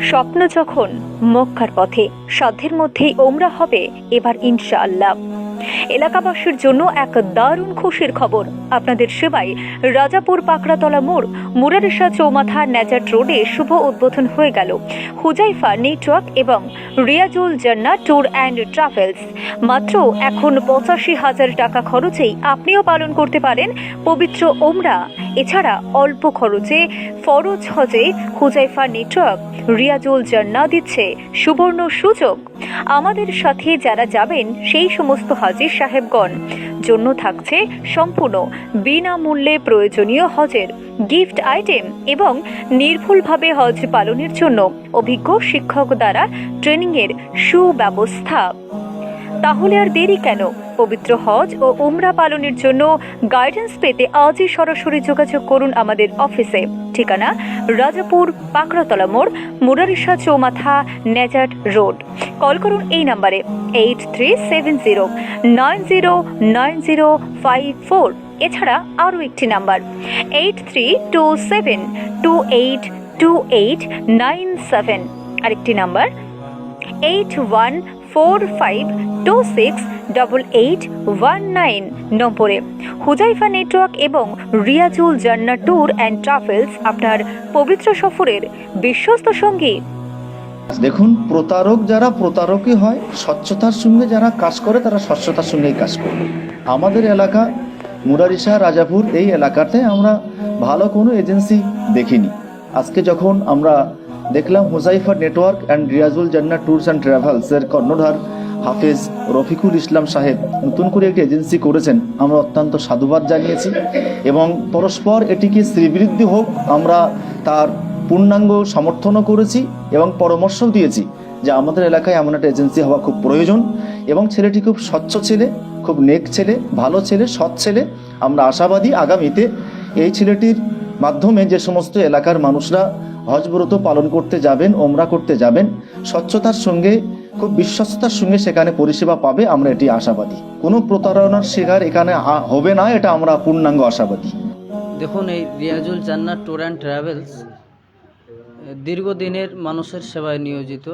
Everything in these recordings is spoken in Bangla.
স্বপ্ন যখন মক্কার পথে সাধ্যের মধ্যেই ওমরা হবে এবার ইনশাআল্লাহ। এলাকাবাসীর জন্য এক দারুণ খুশির খবর। আপনাদের সেবায় রাজাপুর পাকড়াতলা মোড়, মুরারিশা চৌমাথা ন্যাজাট রোডে শুভ উদ্বোধন হয়ে গেল। হুজাইফা নেটওয়ার্ক এবং রিয়াজুল জান্না ট্যুর অ্যান্ড ট্রাভেলস। মাত্র এখন পঁচাশি হাজার টাকা খরচেই আপনিও পালন করতে পারেন পবিত্র ওমরা। এছাড়া অল্প খরচে ফরজ হজে হুজাইফা নেটওয়ার্ক রিয়াজুল জান্না দিচ্ছে সুবর্ণ সুযোগ। আমাদের সাথে যারা যাবেন, সেই সমস্ত হাজির সাহেবগণ। জন্য থাকছে সম্পূর্ণ, বিনামূল্যে প্রয়োজনীয় হজের গিফট আইটেম এবং নির্ভুলভাবে হজ পালনের জন্য অভিজ্ঞ শিক্ষক দ্বারা ট্রেনিংয়ের সুব্যবস্থা। তাহলে আর দেরি কেন? পবিত্র হজ ও উমরা পালনের জন্য গাইডেন্স পেতে আজই সরাসরি যোগাযোগ করুন আমাদের অফিসে। ঠিকানা রাজাপুর, পাকড়াতলা মোড়, মুরারিশা চৌমাথা, নেজাট রোড। কল করুন এই নাম্বারে eight three seven zero nine zero nine zero five four এছাড়া আরও একটি number eight three two seven two eight two eight nine seven আরেকটি number eight one four five two six double eight one nine নম্বরে। হুজাইফা নেটওয়ার্ক এবং রিয়াজুল জান্না ট্যুর অ্যান্ড ট্রাভেলস আপনার পবিত্র সফরের বিশ্বস্ত সঙ্গী। দেখুন, প্রতারক যারা প্রতারকই হয়, স্বচ্ছতার সঙ্গে যারা কাজ করে, তারা স্বচ্ছতার সঙ্গেই কাজ করবে আমাদের এলাকা মুরারিশা রাজাপুর, এই এলাকাতে আমরা ভালো কোনো এজেন্সি দেখিনি। আজকে যখন আমরা দেখলাম হুজাইফা নেটওয়ার্ক অ্যান্ড রিয়াজুল জান্না ট্যুরস অ্যান্ড ট্রাভেলসের কর্ণধার হাফেজ রফিকুল ইসলাম সাহেব নতুন করে একটি এজেন্সি করেছেন। আমরা অত্যন্ত সাধুবাদ জানিয়েছি এবং পরস্পর এটিকে শ্রীবৃদ্ধি হোক, আমরা তার পূর্ণাঙ্গ সমর্থনও করেছি এবং পরামর্শও দিয়েছি যে আমাদের এলাকায় এমন একটা এজেন্সি হওয়া খুব প্রয়োজন এবং ছেলেটি খুব স্বচ্ছ ছেলে, খুব নেক ছেলে, ভালো ছেলে, সৎ ছেলে। আমরা আশাবাদী আগামীতে এই ছেলেটির মাধ্যমে যে সমস্ত এলাকার মানুষরা হজব্রত পালন করতে যাবেন, ওমরা করতে যাবেন। স্বচ্ছতার সঙ্গে, খুব বিশ্বস্ততার সঙ্গে সেখানে পরিষেবা পাবে, আমরা এটি আশাবাদী। কোনো প্রতারণার শিকার এখানে হবে না, এটা আমরা পূর্ণাঙ্গ আশাবাদী। দেখুন, এই রিয়াজুল জান্নাত ট্যুর অ্যান্ড ট্রাভেলস দীর্ঘদিনের মানুষের সেবায় নিয়োজিত।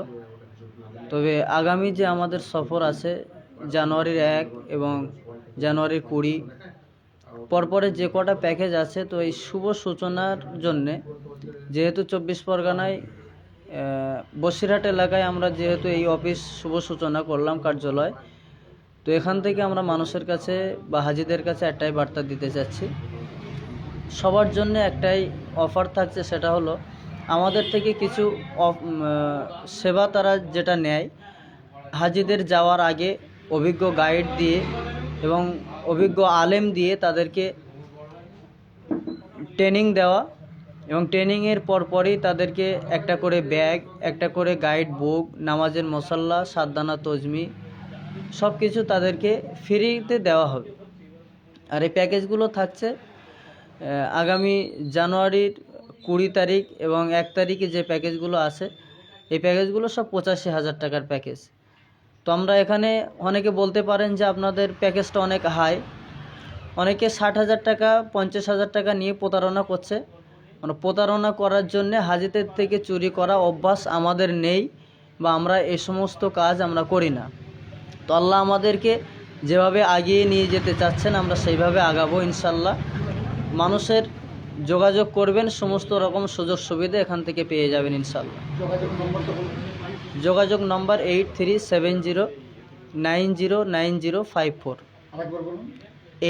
তবে আগামী যে আমাদের সফর আছে, জানুয়ারির এক এবং জানুয়ারির কুড়ি পরপরে যে কটা প্যাকেজ আছে, তো এই শুভ সূচনার জন্যে যেহেতু চব্বিশ পরগনায় বসিরহাট এলাকায় আমরা যেহেতু এই অফিস শুভ সূচনা করলাম কার্যালয়, তো এখান থেকে আমরা মানুষের কাছে বা হাজিদের কাছে একটাই বার্তা দিতে চাচ্ছি। সবার জন্য একটাই অফার থাকছে, সেটা হলো আমাদের থেকে কিছু সেবা তারা যেটা নেয়, হাজিদের যাওয়ার আগে অভিজ্ঞ গাইড দিয়ে এবং অভিজ্ঞ আলেম দিয়ে তাদেরকে ট্রেনিং দেওয়া এবং ট্রেনিংয়ের পরপরই তাদেরকে একটা করে ব্যাগ একটা করে গাইড বুক নামাজের মশাল্লা, সাদ্দানা, তজমি সব কিছু তাদেরকে ফ্রিতে দেওয়া হবে। আর এই প্যাকেজগুলো থাকছে আগামী জানুয়ারির কুড়ি তারিখ এবং এক তারিখে যে প্যাকেজগুলো আছে, এই প্যাকেজগুলো সব পঁচাশি হাজার টাকার প্যাকেজ। তো আমরা এখানে অনেকে বলতে পারেন যে আপনাদের প্যাকেজটা অনেক হাই অনেকে ষাট হাজার টাকা, পঞ্চাশ হাজার টাকা নিয়ে প্রতারণা করছে। মানে প্রতারণা করার জন্যে হাজিদের থেকে চুরি করা অভ্যাস আমাদের নেই বা আমরা এই সমস্ত কাজ আমরা করি না। তো আল্লাহ আমাদেরকে যেভাবে আগিয়ে নিয়ে যেতে চাচ্ছেন, আমরা সেইভাবে আগাবো ইনশাল্লাহ মানুষের যোগাযোগ করবেন, সমস্ত রকম সুযোগ সুবিধা এখান থেকে পেয়ে যাবেন ইনশাল্লাহ number eight three seven zero nine zero nine zero five four.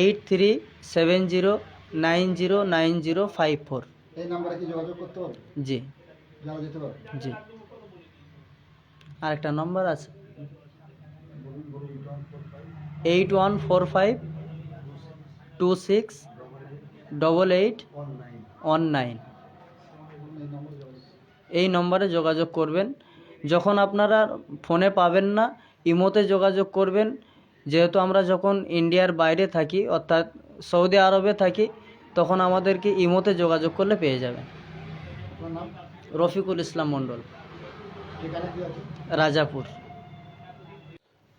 Eight three seven zero nine zero nine zero five four. এই নাম্বারে কি যোগাযোগ করতে হবে? জি। যারা যেতে পারবে। জি। আরেকটা নম্বর আছে। Eight one four five two six double eight one nine. এই নম্বরে যোগাযোগ করবেন। যখন আপনারা ফোনে পাবেন না ইমোতে যোগাযোগ করবেন। যেহেতু আমরা যখন ইন্ডিয়ার বাইরে থাকি অর্থাৎ সৌদি আরবে থাকি তখন আমাদেরকে ইমোতে যোগাযোগ করলে পেয়ে যাবেন। নাম? রফিকুল ইসলাম মণ্ডল। ঠিকানা কি আছে? রাজাপুর।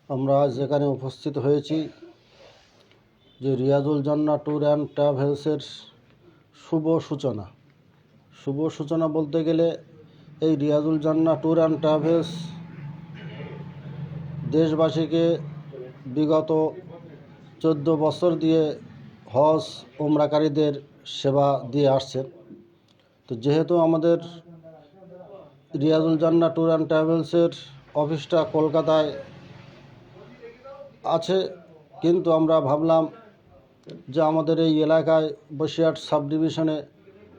আমরা যেখানে উপস্থিত হয়েছি যে রিয়াজুল জান্না ট্যুর অ্যান্ড ট্রাভেলসের শুভ সূচনা। শুভ সূচনা বলতে গেলে এই রিয়াজুল জান্না ট্যুর অ্যান্ড ট্রাভেলস দেশবাসীকে বিগত চোদ্দ বছর দিয়ে হজ ওমরাকারীদের সেবা দিয়ে আসছে তো যেহেতু আমাদের রিয়াজুল জান্না ট্যুর অ্যান্ড ট্রাভেলসের অফিসটা কলকাতায় আছে, কিন্তু আমরা ভাবলাম যে আমাদের এই এলাকায় বসিরহাট সাব ডিভিশনে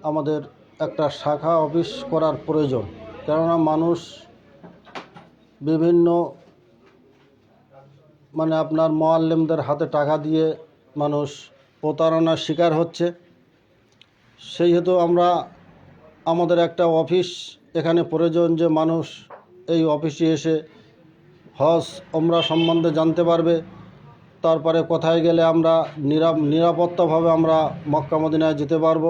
আমাদের একটা শাখা অফিস করার প্রয়োজন। কেননা মানুষ বিভিন্ন মানে আপনার মোয়াল্লেমদের হাতে টাকা দিয়ে মানুষ প্রতারণার শিকার হচ্ছে। সেই হেতু আমরা আমাদের একটা অফিস এখানে প্রয়োজন যে মানুষ এই অফিসে এসে হজ ওমরা সম্বন্ধে জানতে পারবে। তারপরে কোথায় গেলে আমরা নিরা নিরাপত্তাভাবে আমরা মক্কা মদিনায় যেতে পারব।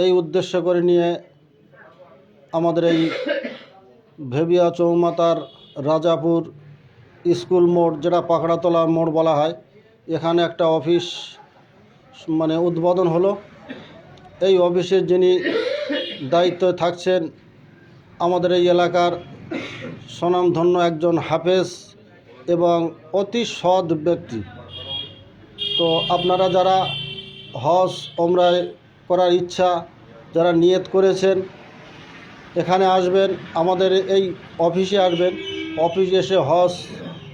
এই উদ্দেশ্য করে নিয়ে আমাদের এই ভেবিয়া চৌমাতার রাজাপুর স্কুল মোড়, যেটা পাকড়াতলা মোড় বলা হয়, এখানে একটা অফিস মানে উদ্বোধন হলো। এই অফিসের যিনি দায়িত্ব থাকছেন, আমাদের এই এলাকার স্বনামধন্য একজন হাফেজ এবং অতি সৎ ব্যক্তি। তো আপনারা যারা হজ ওমরায় করার ইচ্ছা যারা নিয়ত করেছেন, এখানে আসবেন, আমাদের এই অফিসে আসবেন। অফিসে এসে হজ,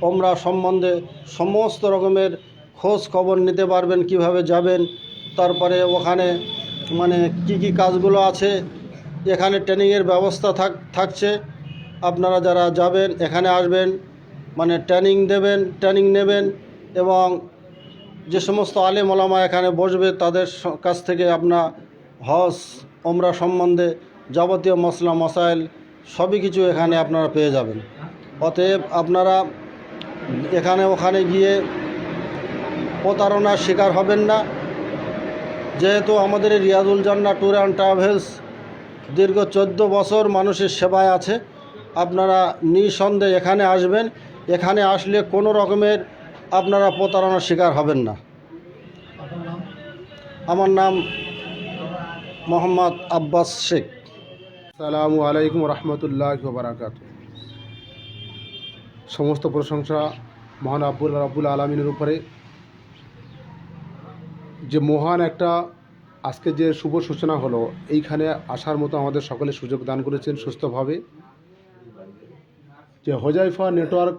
ওমরা সম্বন্ধে সমস্ত রকমের খোঁজ খবর নিতে পারবেন, কীভাবে যাবেন, তারপরে ওখানে মানে কি কি কাজগুলো আছে, এখানে ট্রেনিংয়ের ব্যবস্থা থাক, থাকছে। আপনারা যারা যাবেন, এখানে আসবেন মানে ট্রেনিং দেবেন, ট্রেনিং নেবেন এবং যে সমস্ত আলেম ওলামা এখানে বসবে, তাদের কাছ থেকে আপনার হজ ওমরা সম্বন্ধে যাবতীয় মশলা মশাইল সবই কিছু এখানে আপনারা পেয়ে যাবেন। অতএব আপনারা এখানে ওখানে গিয়ে প্রতারণার শিকার হবেন না। যেহেতু আমাদের রিয়াজুল জান্না ট্যুর অ্যান্ড ট্রাভেলস দীর্ঘ চোদ্দ বছর মানুষের সেবায় আছে। আপনারা নিঃসন্দেহে এখানে আসবেন। এখানে আসলে কোনো রকমের আপনারা প্রতারণার শিকার হবেন না। আমার নাম মোহাম্মদ আব্বাস শেখ। আসসালামু আলাইকুম রহমতুল্লাহ বারাকাত সমস্ত প্রশংসা মহান আব্বুল রাব্বুল আলমিনের উপরে। যে মহান একটা আজকে যে শুভ সূচনা হলো, এইখানে আসার মতো আমাদের সকলে সুযোগ দান করেছেন সুস্থভাবে। যে হোজাইফা নেটওয়ার্ক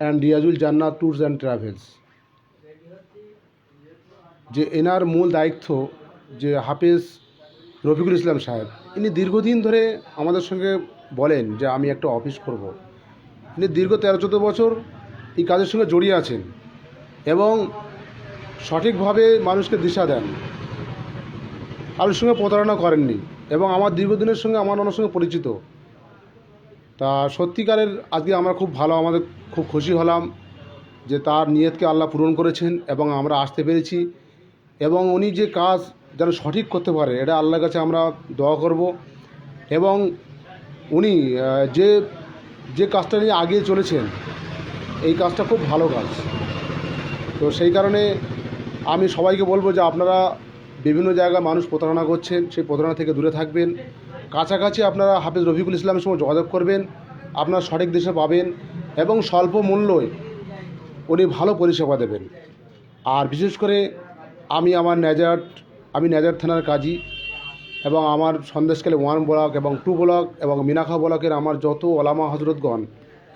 অ্যান্ড রিয়াজুল জান্নাত ট্যুরস অ্যান্ড ট্রাভেলস যে এনার মূল দায়িত্ব, যে হাফিজ রফিকুল ইসলাম সাহেব, ইনি দীর্ঘদিন ধরে আমাদের সঙ্গে বলেন যে আমি একটা অফিস করব। ইনি দীর্ঘ তেরো চোদ্দ বছর এই কাজের সঙ্গে জড়িয়ে আছেন এবং সঠিকভাবে মানুষকে দিশা দেন। কারোর সঙ্গে প্রতারণা করেননি এবং আমার দীর্ঘদিনের সঙ্গে আমার ওনার সঙ্গে পরিচিত। তা সত্যিকারের আজকে আমরা খুব ভালো, আমাদের খুব খুশি হলাম যে তার নিয়তকে আল্লাহ পূরণ করেছেন এবং আমরা আসতে পেরেছি এবং উনি যে কাজ যেন সঠিক করতে পারে, এটা আল্লাহর কাছে আমরা দোয়া করব এবং উনি যে যে কাজটা নিয়ে আগিয়ে চলেছেন, এই কাজটা খুব ভালো কাজ। তো সেই কারণে আমি সবাইকে বলব যে আপনারা বিভিন্ন জায়গায় মানুষ প্রতারণা করছেন, সেই প্রতারণা থেকে দূরে থাকবেন। কাছাকাছি আপনারা হাফিজ রফিকুল ইসলামের সঙ্গে যোগাযোগ করবেন, আপনারা সঠিক দিশা পাবেন এবং স্বল্প মূল্যে উনি ভালো পরিষেবা দেবেন। আর বিশেষ করে আমি আমার ন্যাজার আমি ন্যাজার থানার কাজী এবং আমার সন্দেশকালে ওয়ান ব্লক এবং টু ব্লক এবং মিনাখা ব্লকের আমার যত ওলামা হজরতগণ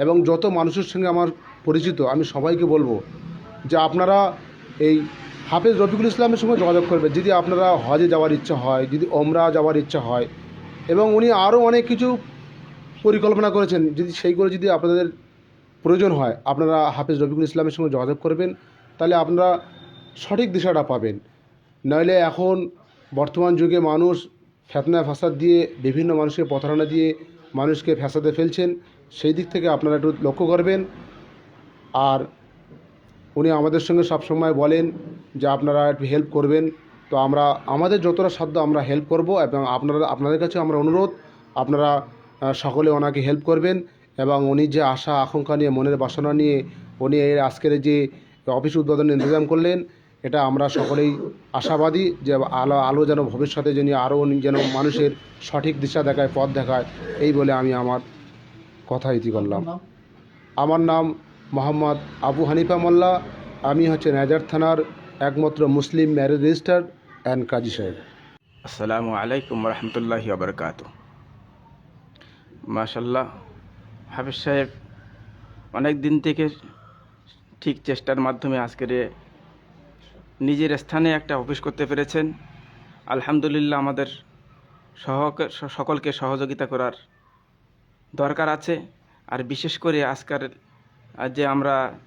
এবং যত মানুষের সঙ্গে আমার পরিচিত, আমি সবাইকে বলব যে আপনারা এই হাফেজ রফিকুল ইসলামের সঙ্গে যোগাযোগ করবেন। যদি আপনারা হজে যাওয়ার ইচ্ছা হয়, যদি ওমরা যাওয়ার ইচ্ছা হয় এবং উনি আরও অনেক কিছু পরিকল্পনা করেছেন। যদি সেইগুলো যদি আপনাদের প্রয়োজন হয়, আপনারা হাফেজ রফিকুল ইসলামের সঙ্গে যোগাযোগ করবেন, তাহলে আপনারা সঠিক দিশাটা পাবেন। নইলে এখন বর্তমান যুগে মানুষ ফেতনা ফাসাদ দিয়ে, বিভিন্ন মানুষকে প্রতারণা দিয়ে মানুষকে ফ্যাসাদে ফেলছেন, সেই দিক থেকে আপনারা একটু লক্ষ্য করবেন। আর উনি আমাদের সঙ্গে সবসময় বলেন যে আপনারা একটু হেল্প করবেন। তো আমরা আমাদের যতটা সাধ্য আমরা হেল্প করব এবং আপনারা আপনাদের কাছে আমরা অনুরোধ আপনারা সকলে ওনাকে হেল্প করবেন এবং উনি যে আশা আকাঙ্ক্ষা নিয়ে মনের বাসনা নিয়ে উনি এর আজকের যে অফিস উদ্বোধনের ইন্তজাম করলেন এটা আমরা সকলেই আশাবাদী যে আলো আলো যেন ভবিষ্যতে যিনি আরও যেন মানুষের সঠিক দিশা দেখায় পথ দেখায় এই বলে আমি আমার কথা ইতি করলাম। আমার নাম মোহাম্মদ আবু হানিফা মোল্লা। আমি হচ্ছে নাজার থানার একমাত্র মুসলিম ম্যারেজ রেজিস্টার অ্যান্ড কাজী সাহেব। আসসালামু আলাইকুম রহমতুল্লাহি আবরকাত মাশাল্লাহ হাফিজ সাহেব অনেক দিন থেকে ঠিক চেষ্টার মাধ্যমে আজকের নিজের স্থানে একটা অফিস করতে পেরেছেন। আলহামদুলিল্লাহ আমাদের সহ সকলকে সহযোগিতা করার দরকার আছে। আর বিশেষ করে আজকের আহ, যে আমরা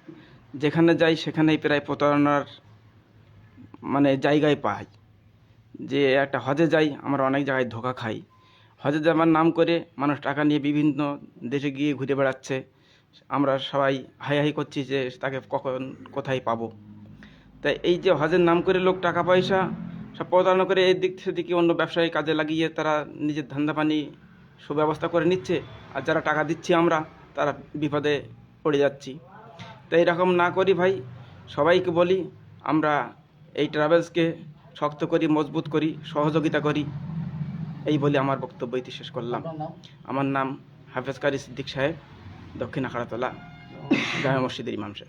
যেখানে যাই সেখানেই প্রায় প্রতারণার মানে জায়গায় পাই। যে একটা হজে যাই, আমরা অনেক জায়গায় ধোকা খাই। হজে যাবার নাম করে মানুষ টাকা নিয়ে বিভিন্ন দেশে গিয়ে ঘুরে বেড়াচ্ছে। আমরা সবাই হাই হাই করছি যে তাকে কখন কোথায় পাবো। তাই এই যে হজের নাম করে লোক টাকা পয়সা সব প্রতারণা করে এই দিক থেকে অন্য ব্যবসায়ী কাজে লাগিয়ে তারা নিজের ধান্দা পানি সুব্যবস্থা করে নিচ্ছে। আর যারা টাকা দিচ্ছি আমরা, তারা বিপদে পড়ে যাচ্ছি। তাই এরকম না করি ভাই। সবাইকে বলি, আমরা এই ট্রাভেলসকে শক্ত করি মজবুত করি সহযোগিতা করি। এই বলে আমার বক্তব্য ইতি শেষ করলাম। আমার নাম হাফেজ কারি সিদ্দিক সাহেব দক্ষিণ আখাড়াতলা জামা মসজিদের ইমাম সাহেব।